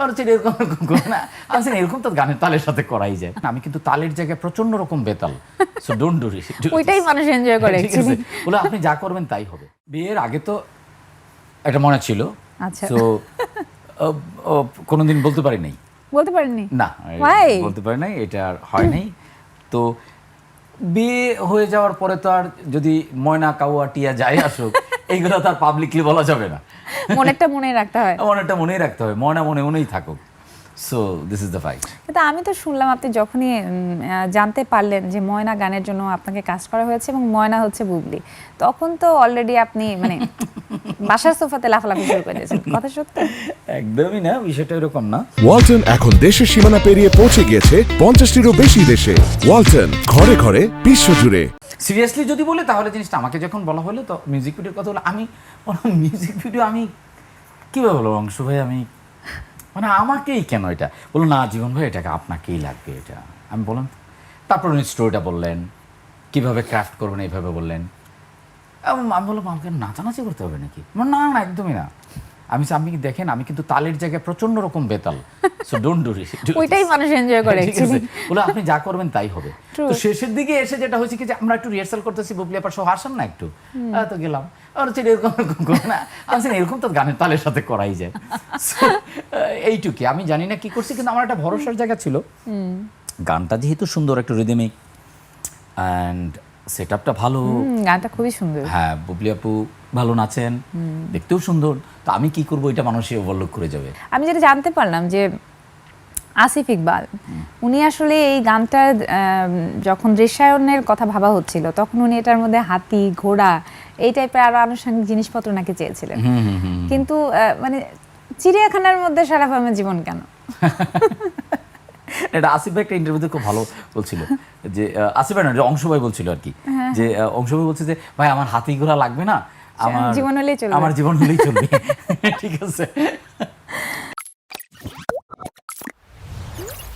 আর হচ্ছে এরকম এরকম করো না। আমি বলছি, এরকম তো গানের তালের সাথে করাই যায়। আমি কিন্তু তালের জায়গায় প্রচণ্ড রকম বেতাল। সো ডোন্ট ডু ওইটাই মানুষ এনজয় করে ঠিক আছে। actually। বলে আপনি যা করবেন তাই হবে। বিয়ের আগে তো একটা মনে ছিল। আচ্ছা। তো কোনোদিন বলতে পারি নাই। বলতে পারেননি? না Why? বলতে পারি নাই এটা আর হয় নাই। তো বিয়ে হয়ে যাওয়ার পরে তো আর যদি ময়না কাউয়া টিয়া যাই আসুক এইগুলো তো আর পাবলিকলি বলা যাবে না। মনেরটা মনে রাখতে হয়। এমন একটা মনেই রাখতে হবে ময়না মনে মনেই থাকুক। So this is the fight কিন্তু আমি তো শুনলাম আপনি যখনই জানতে পারলেন যে ময়না গানের জন্য আপনাকে কাজ করা হয়েছে এবং ময়না হচ্ছে বুবলি তখন তো অলরেডি আপনি মানে বাসার সোফাতে লাফালাফি শুরু করে দিয়েছেন। কথা সত্য? একদমই না বিষয়টা এরকম না। ওয়ালটন এখন দেশের সীমানা পেরিয়ে পৌঁছে গিয়েছে পঞ্চাশটিরও বেশি দেশে। ওয়ালটন ঘরে ঘরে বিশ্বজুড়ে। সিরিয়াসলি যদি বলে, তাহলে জিনিসটা আমাকে যখন বলা হলো, তো মিউজিক ভিডিওর কথা হলো আমি মিউজিক ভিডিও আমি কীভাবে বলব? অংশ ভাই, আমি মানে আমাকেই কেন এটা? বলল, না, জীবন ভাই, এটাকে আপনাকেই লাগবে এটা। আমি বললাম, তারপর উনি স্টোরিটা বললেন, কীভাবে ক্রাফট করবেন, এইভাবে বললেন। আমি বললাম, আমাকে নাচানাচি করতে হবে নাকি? না না, একদমই না। আমি কি দেখেন আমি কিন্তু তালের জায়গায় প্রচণ্ড রকম বেতাল। সো ডোন্ট ডু ওইটাই মানুষ এনজয় করে। বলে আপনি যা করবেন তাই হবে। তো শেষের দিকে এসে যেটা হয়েছে কি যে আমরা একটু রিহার্সাল করতেছি বুবলি আপার সহ হাসান না একটু? তো গেলাম। আর হচ্ছে এরকম এরকম করো না। আমি এরকম তো গানের তালের সাথে করাই যায়। আহ, আমি জানি না কি করছি কিন্তু আমার একটা ভরসার জায়গা ছিল। গানটা যেহেতু সুন্দর একটু রিদমিক অ্যান্ড সেট আপটা ভালো গানটা খুবই সুন্দর। হ্যাঁ বুবলি আপু ভালো নাচেন দেখতেও সুন্দর। তো আমি কি করব? এটা মানুষই ওভারলুক করে যাবে। আমি যেটা জানতে পারলাম যে আসিফ ইকবাল উনি আসলে এই গানটার যখন দৃশ্যায়নের কথা ভাবা হচ্ছিল তখন উনি এটার মধ্যে হাতি ঘোড়া এই টাইপের আরও আনুষঙ্গিক জিনিসপত্র নাকি চেয়েছিলেন। কিন্তু মানে চিড়িয়াখানার মধ্যে সারা ফার্মের জীবন কেন? এটা আসিফ ভাই একটা ইন্টারভিউতে খুব ভালো বলছিল যে আসিফ ভাই না যে অংশ ভাই বলছিল আর কি। যে আহ, অংশ ভাই বলছে যে ভাই আমার হাতি ঘোড়া লাগবে না? আমার জীবন হলেই চলবে। আমার জীবন হলেই চলবে ঠিক আছে